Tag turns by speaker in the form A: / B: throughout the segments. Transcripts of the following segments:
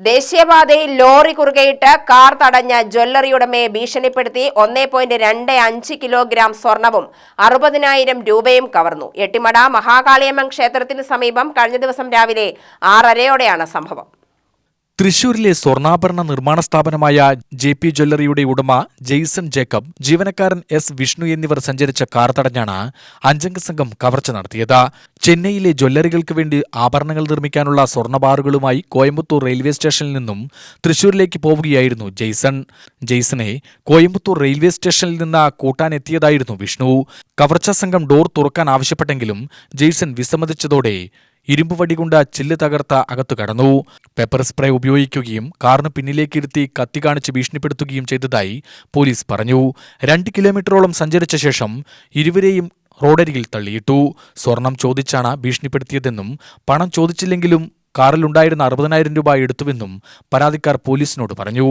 A: ദേശീയപാതയിൽ ലോറി കുറുകയിട്ട് കാർ തടഞ്ഞ ജ്വല്ലറി ഉടമയെ ഭീഷണിപ്പെടുത്തി ഒന്നേ പോയിന്റ് രണ്ട് അഞ്ച് കിലോഗ്രാം സ്വർണവും അറുപതിനായിരം രൂപയും കവർന്നു. എട്ടിമട മഹാകാളിയമ്മൻ ക്ഷേത്രത്തിന് സമീപം കഴിഞ്ഞ ദിവസം രാവിലെ ആറരയോടെയാണ് സംഭവം.
B: തൃശൂരിലെ സ്വർണാഭരണ നിർമ്മാണ സ്ഥാപനമായ ജെ പി ജ്വല്ലറിയുടെ ഉടമ ജെയ്സൺ ജേക്കബ് ജീവനക്കാരൻ എസ് വിഷ്ണു എന്നിവർ സഞ്ചരിച്ച കാർ തടഞ്ഞാണ് അഞ്ചംഗ സംഘം കവർച്ച നടത്തിയത്. ചെന്നൈയിലെ ജ്വല്ലറികൾക്ക് വേണ്ടി ആഭരണങ്ങൾ നിർമ്മിക്കാനുള്ള സ്വർണബാറുകളുമായി കോയമ്പത്തൂർ റെയിൽവേ സ്റ്റേഷനിൽ നിന്നും തൃശൂരിലേക്ക് പോവുകയായിരുന്നു ജെയ്സൺ. ജെയ്സനെ കോയമ്പത്തൂർ റെയിൽവേ സ്റ്റേഷനിൽ നിന്ന് കൂട്ടാനെത്തിയതായിരുന്നു വിഷ്ണു. കവർച്ചാ സംഘം ഡോർ തുറക്കാൻ ആവശ്യപ്പെട്ടെങ്കിലും ജെയ്സൺ വിസമ്മതിച്ചതോടെ ഇരുമ്പ് വടികൊണ്ട് ചില്ല് തകർത്ത അകത്തു കടന്നു. പെപ്പർ സ്പ്രേ ഉപയോഗിക്കുകയും കാറിന് പിന്നിലേക്കിരുത്തി കത്തി കാണിച്ച് ഭീഷണിപ്പെടുത്തുകയും ചെയ്തതായി പോലീസ് പറഞ്ഞു. രണ്ട് കിലോമീറ്ററോളം സഞ്ചരിച്ച ശേഷം ഇരുവരെയും റോഡരികിൽ തള്ളിയിട്ടു. സ്വർണം ചോദിച്ചാണ് ഭീഷണിപ്പെടുത്തിയതെന്നും പണം ചോദിച്ചില്ലെങ്കിലും കാറിലുണ്ടായിരുന്ന അറുപതിനായിരം രൂപ എടുത്തുവെന്നും പരാതിക്കാർ പോലീസിനോട് പറഞ്ഞു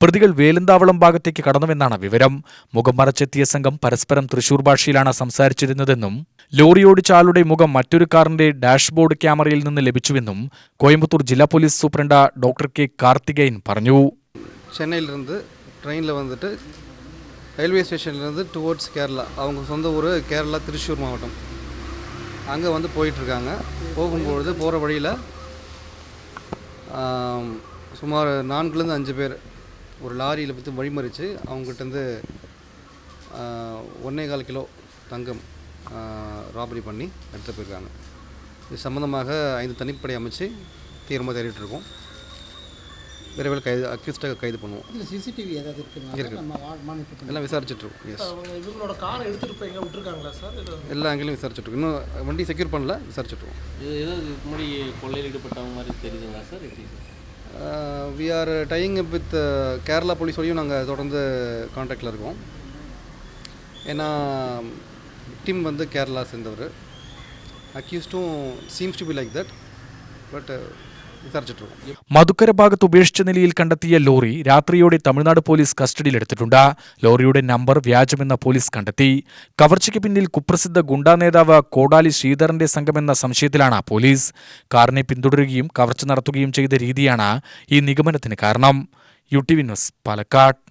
B: പ്രതികൾ വേലന്താവളം ഭാഗത്തേക്ക് കടന്നുവെന്നാണ് വിവരം മുഖം മറച്ചെത്തിയ സംഘം പരസ്പരം തൃശൂർ ഭാഷയിലാണ് സംസാരിച്ചിരുന്നതെന്നും ലോറി ഓടിച്ച ആളുടെ മുഖം മറ്റൊരു കാറിന്റെ ഡാഷ്ബോർഡ് ക്യാമറയിൽ നിന്ന് ലഭിച്ചുവെന്നും കോയമ്പത്തൂർ ജില്ലാ police superintendent doctor K Karthikeyan പറഞ്ഞു
C: சென்னையிலேருந்து ட்ரெயினில் வந்துட்டு ரயில்வே ஸ்டேஷன்லேருந்து டுவோர்ட்ஸ் கேரளா அவங்க சொந்த ஊர் கேரளா திருச்சூர் மாவட்டம் அங்கே வந்து போயிட்டுருக்காங்க போகும்பொழுது போகிற வழியில் சுமார் நான்குலேருந்து அஞ்சு பேர் ஒரு லாரியில் பற்றி வழிமறித்து அவங்ககிட்டருந்து ஒன்றே கால் கிலோ தங்கம் ராபரி பண்ணி எடுத்து போயிருக்காங்க. இது சம்மந்தமாக ஐந்து தனிப்படை அமைச்சு தீவிரமாக தேடிட்டுருக்கோம் இருக்கோம் விரைவில் கைது அக்யூஸ்டாக கைது பண்ணுவோம்.
D: இல்லை சிசிடிவி ஏதாவது இருக்குங்களா
C: இருக்கு. எல்லாம் விசாரிச்சுட்ருக்கோம் எஸ்
E: இவங்களோட காரை எடுத்துட்டு போய் எங்க விட்டுருக்காங்களா சார்?
C: எல்லா ஆங்கிலையும் விசாரிச்சுட்ருக்கோம் இன்னும் வண்டி செக்யூர் பண்ணல விசாரிச்சுட்ருக்கோம்
F: இது ஏதோ இதுக்கு முன்னாடி கொள்ளையில் ஈடுபட்டவங்க மாதிரி தெரியுதுங்களா sir?
C: We are tying up with Kerala போலீஸோடையும் நாங்கள் தொடர்ந்து காண்டாக்டில் இருக்கோம். ஏன்னா டீம் வந்து கேரளா சேர்ந்தவர். அக்யூஸ்டும் seems to be like that but
B: Madhukkara ഭാഗത്ത് ഉപേക്ഷിച്ച നിലയിൽ കണ്ടെത്തിയ ലോറി രാത്രിയോടെ തമിഴ്നാട് പോലീസ് കസ്റ്റഡിയിലെടുത്തിട്ടുണ്ട്. ലോറിയുടെ നമ്പർ വ്യാജമെന്ന പോലീസ് കണ്ടെത്തി. കവർച്ചയ്ക്ക് പിന്നിൽ കുപ്രസിദ്ധ ഗുണ്ടാ നേതാവ് കോടാലി ശ്രീധരന്റെ സംഘമെന്ന സംശയത്തിലാണ് പോലീസ്. കാറിനെ പിന്തുടരുകയും കവർച്ച നടത്തുകയും ചെയ്ത രീതിയാണ് ഈ നിഗമനത്തിന് കാരണം. U T V news Palakkad.